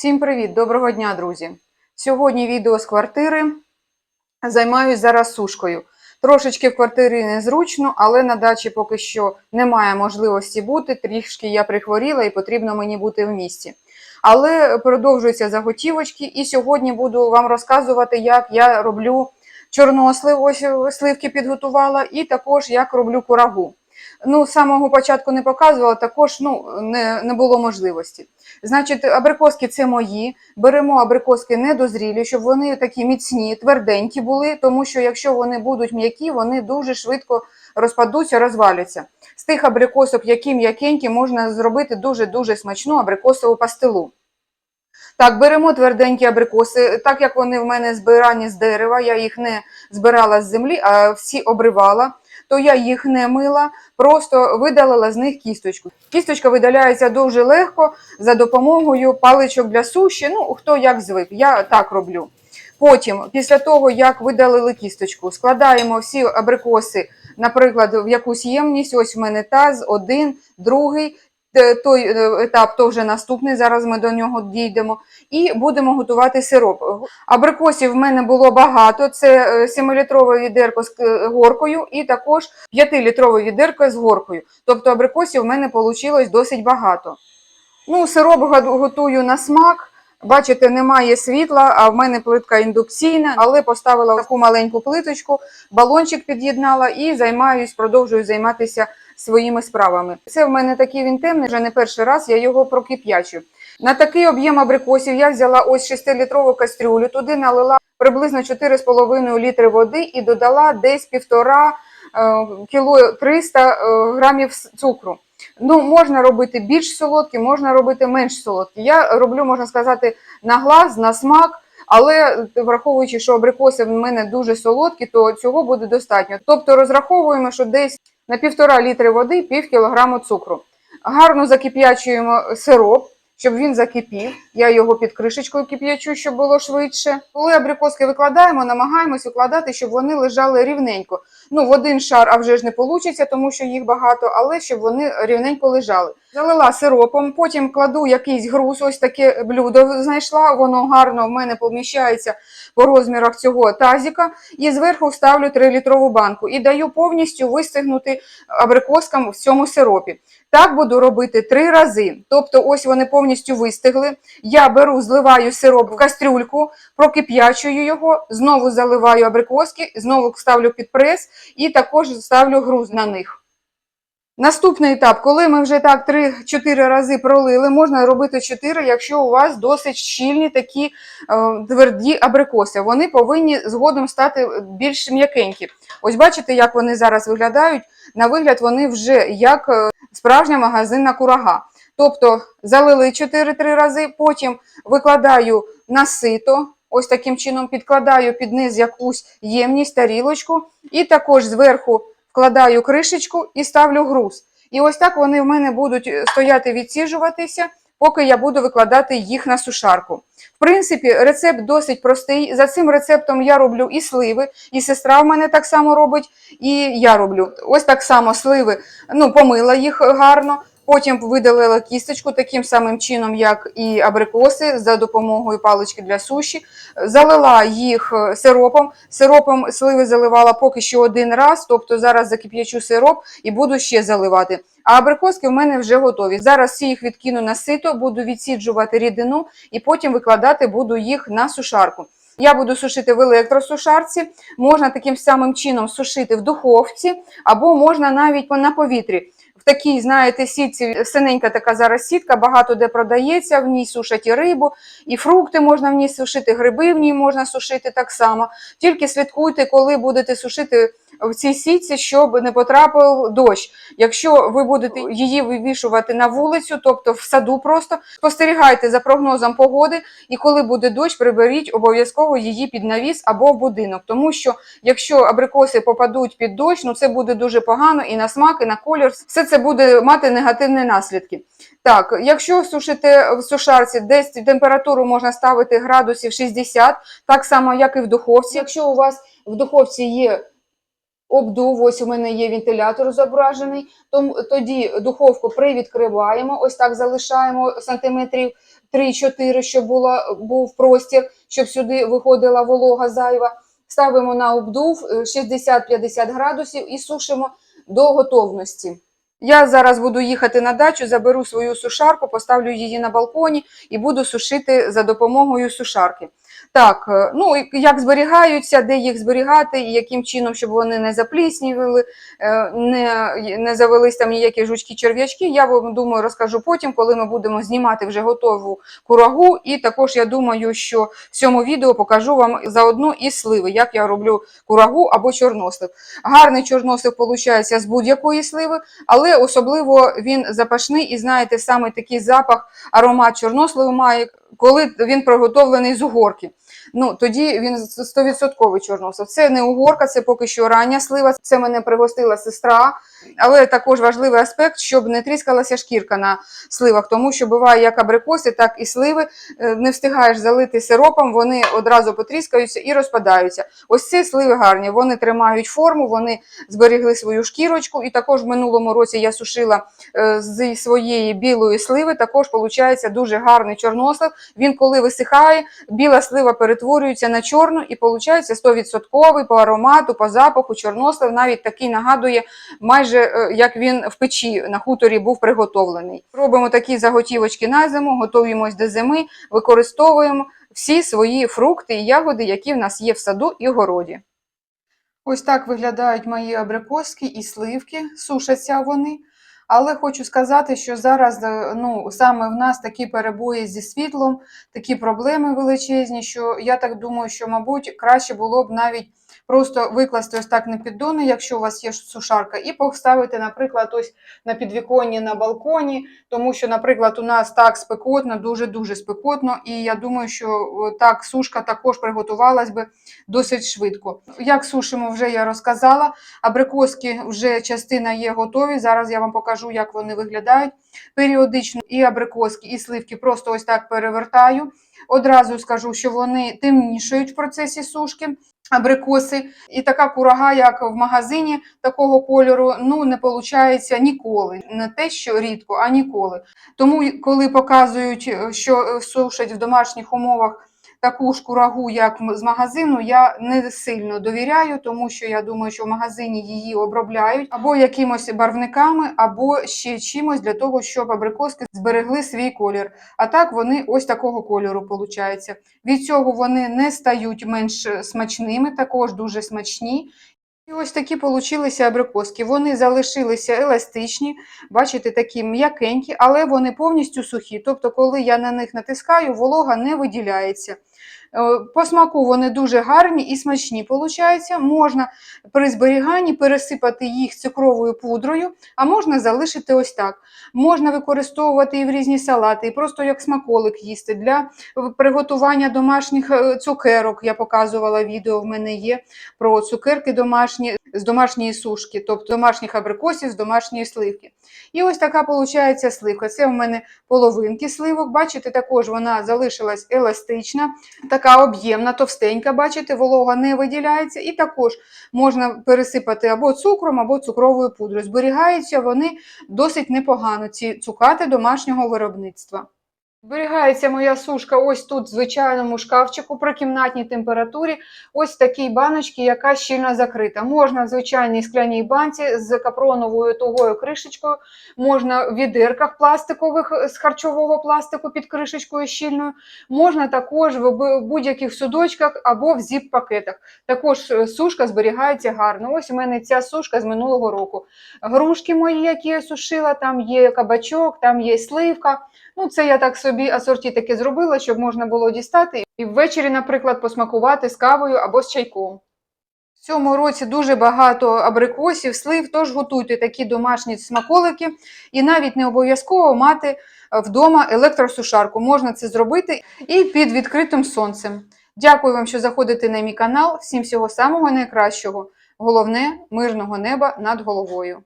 Всім привіт, доброго дня, друзі! Сьогодні відео з квартири. Займаюсь зараз сушкою. Трошечки в квартирі незручно, але на дачі поки що немає можливості бути. Трішки я прихворіла і потрібно мені бути в місті. Але продовжуються заготівочки, і сьогодні буду вам розказувати, як я роблю чорнослив, ось сливки підготувала, і також як роблю курагу. Ну, з самого початку не показувала, також ну, не, не було можливості. Значить, абрикоски це мої. Беремо абрикоски недозрілі, щоб вони такі міцні, тверденькі були, тому що якщо вони будуть м'які, вони дуже швидко розпадуться, розваляться. З тих абрикосок, які м'якенькі, можна зробити дуже-дуже смачну абрикосову пастилу. Так, беремо тверденькі абрикоси, так як вони в мене збирані з дерева, я їх не збирала з землі, а всі обривала, то я їх не мила, просто видалила з них кісточку. Кісточка видаляється дуже легко за допомогою паличок для суші. Ну, хто як звик, я так роблю. Потім, після того, як видалили кісточку, складаємо всі абрикоси, наприклад, в якусь ємність. Ось в мене таз, один, другий. Те- Той е, етап то вже наступний, зараз ми до нього дійдемо. І будемо готувати сироп. Абрикосів в мене було багато. Це 7-літрове відерко з е, горкою і також 5-літрове відерко з горкою. Тобто абрикосів в мене вийшло досить багато. Ну, сироп готую на смак. Бачите, немає світла, а в мене плитка індукційна, але поставила таку маленьку плиточку, балончик під'єднала і займаюсь, продовжую займатися своїми справами. Це в мене такий він темний, вже не перший раз я його прокип'ячу. На такий об'єм абрикосів я взяла ось 6-літрову кастрюлю, туди налила приблизно 4,5 літри води і додала десь півтора е, кіло 300 е, грамів цукру. Ну, можна робити більш солодкі, можна робити менш солодкі. Я роблю, можна сказати, на глаз, на смак, але враховуючи, що абрикоси в мене дуже солодкі, то цього буде достатньо. Тобто розраховуємо, що десь на півтора літри води пів кілограму цукру. Гарно закип'ячуємо сироп, щоб він закипів. Я його під кришечкою кип'ячу, щоб було швидше. Коли абрикоски викладаємо, намагаємось викладати, щоб вони лежали рівненько. Ну, в один шар, а вже ж не вийде, тому що їх багато, але щоб вони рівненько лежали. Залила сиропом, потім кладу якийсь груз, ось таке блюдо знайшла, воно гарно в мене поміщається по розмірах цього тазіка, і зверху ставлю 3-літрову банку і даю повністю вистигнути абрикоскам в цьому сиропі. Так буду робити три рази. Тобто, ось вони повністю вистигли. Я беру, зливаю сироп в кастрюльку, прокип'ячую його, знову заливаю абрикоски, знову ставлю під прес і також ставлю груз на них. Наступний етап, коли ми вже так 3-4 рази пролили, можна робити 4, якщо у вас досить щільні такі е, тверді абрикоси. Вони повинні згодом стати більш м'якенькі. Ось бачите, як вони зараз виглядають. На вигляд вони вже як е, справжня магазинна курага. Тобто залили 4-3 рази, потім викладаю на сито, ось таким чином підкладаю під низ якусь ємність, тарілочку, і також зверху вкладаю кришечку і ставлю груз. І ось так вони в мене будуть е, стояти відсіжуватися, поки я буду викладати їх на сушарку. В принципі, рецепт досить простий. За цим рецептом я роблю і сливи, і сестра в мене так само робить, і я роблю. Ось так само сливи, ну, помила їх гарно. Потім видалила кісточку таким самим чином, як і абрикоси, за допомогою палички для суші. Залила їх е, сиропом. Сиропом сливи заливала поки що один раз, тобто зараз закип'ячу сироп і буду ще заливати. А абрикоски в мене вже готові. Зараз всі їх відкину на сито, буду відсіджувати рідину і потім викладати буду їх на сушарку. Я буду сушити в електросушарці, можна таким самим чином сушити в духовці, або можна навіть на повітрі. В такій, знаєте, сітці синенька така зараз сітка, багато де продається, в ній сушать і рибу, і фрукти можна в ній сушити, гриби в ній можна сушити так само. Тільки слідкуйте, коли будете сушити в цій сітці, щоб не потрапив дощ. Якщо ви будете її вивішувати на вулицю, тобто в саду просто, спостерігайте за прогнозом погоди, і коли буде дощ, приберіть обов'язково її під навіс або в будинок. Тому що якщо абрикоси попадуть під дощ, ну це буде дуже погано і на смак, і на колір. Все це буде мати негативні наслідки. Так, якщо сушите в сушарці, десь температуру можна ставити градусів 60, так само, як і в духовці. Якщо у вас в духовці є обдув, ось у мене є вентилятор зображений, тоді духовку привідкриваємо, ось так залишаємо сантиметрів 3-4, щоб була, був простір, щоб сюди виходила волога зайва. Ставимо на обдув е, 60-50 градусів і сушимо до готовності. Я зараз буду їхати на дачу, заберу свою сушарку, поставлю її на балконі і буду сушити за допомогою сушарки. Так, е, ну як зберігаються, де їх зберігати, і яким чином, щоб вони не запліснювали, е, не, не завелись там ніякі жучки черв'ячки. Я вам думаю, розкажу потім, коли ми будемо знімати вже готову курагу. І також я думаю, що в цьому відео покажу вам заодно і сливи, як я роблю курагу або чорнослив. Гарний чорнослив виходить з будь-якої сливи, але особливо він запашний і знаєте, саме такий запах, аромат чорносливу має, коли він приготовлений з угорки. Ну, тоді він 100% чорнослив. Це не угорка, це поки що рання слива. Це мене пригостила сестра. Але також важливий аспект, щоб не тріскалася шкірка на сливах, тому що буває як абрикоси, так і сливи. Е, Не встигаєш залити сиропом, вони одразу потріскаються і розпадаються. Ось ці сливи гарні. Вони тримають форму, вони зберегли свою шкірочку. І також в минулому році я сушила е, зі своєї білої сливи. Також виходить дуже гарний чорнослив. Він коли висихає, біла слива перетворюється на чорну і виходить 100% по аромату, по запаху. Чорнослив навіть такий нагадує, майже е, як він в печі на хуторі був приготовлений. Робимо такі заготівочки на зиму, готуємось до зими, використовуємо всі свої фрукти і ягоди, які в нас є в саду і городі. Ось так виглядають мої абрикоски і сливки, сушаться вони. Але хочу сказати, що зараз е, ну, саме в нас такі перебої зі світлом, такі проблеми величезні, що я так думаю, що, мабуть, краще було б навіть просто викласти ось так на піддони, якщо у вас є сушарка, і поставити, наприклад, ось на підвіконні на балконі, тому що, наприклад, у нас так спекотно, дуже-дуже спекотно, і я думаю, що так сушка також приготувалась би досить швидко. Як сушимо, вже я розказала. Абрикоски вже частина є готові. Зараз я вам покажу, як вони виглядають. Періодично і абрикоски, і сливки просто ось так перевертаю. Одразу скажу, що вони темнішають в процесі сушки. Абрикоси і така курага, як в магазині такого кольору, ну не виходить ніколи. Не те, що рідко, а ніколи. Тому, коли показують, е, що е, сушать в домашніх умовах таку ж курагу, як з магазину, я не сильно довіряю, тому що я думаю, що в магазині її обробляють або якимось барвниками, або ще чимось для того, щоб абрикоски зберегли свій колір. А так вони ось такого кольору получаються. Від цього вони не стають менш смачними, також дуже смачні. І ось такі получилися абрикоски. Вони залишилися еластичні, бачите, такі м'якенькі, але вони повністю сухі. Тобто, коли я на них натискаю, волога не виділяється. Е, По смаку вони дуже гарні і смачні. Получаються. можна при зберіганні пересипати їх цукровою пудрою, а можна залишити ось так. Можна використовувати і в різні салати, і просто як смаколик їсти. Для приготування домашніх е, цукерок я показувала відео, в мене є про цукерки домашні з домашньої сушки, тобто домашніх абрикосів з домашньої сливки. І ось така виходить сливка. Це в мене половинки сливок. Бачите, також вона залишилась еластична, така об'ємна, товстенька. Бачите, волога не виділяється. І також можна пересипати або цукром, або цукровою пудрою. Зберігаються вони досить непогано, ці цукати домашнього виробництва. Зберігається моя сушка ось тут, в звичайному шкафчику при кімнатній температурі, ось в такій баночці, яка щільно закрита. Можна в звичайній скляній банці з капроновою тугою кришечкою, можна в відерках пластикових з харчового пластику під кришечкою щільною, можна також в будь-яких судочках або в зіп-пакетах. Також е, сушка зберігається гарно. Ось у мене ця сушка з минулого року. Грушки мої, які я сушила, там є кабачок, там є сливка. Ну, це я так собі асорті таке зробила, щоб можна було дістати і ввечері, наприклад, посмакувати з кавою або з чайком. В цьому році дуже багато абрикосів, слив, тож готуйте такі домашні смаколики. І навіть не обов'язково мати е, вдома електросушарку. Можна це зробити і під відкритим сонцем. Дякую вам, що заходите на мій канал. Всім всього самого найкращого. Головне мирного неба над головою.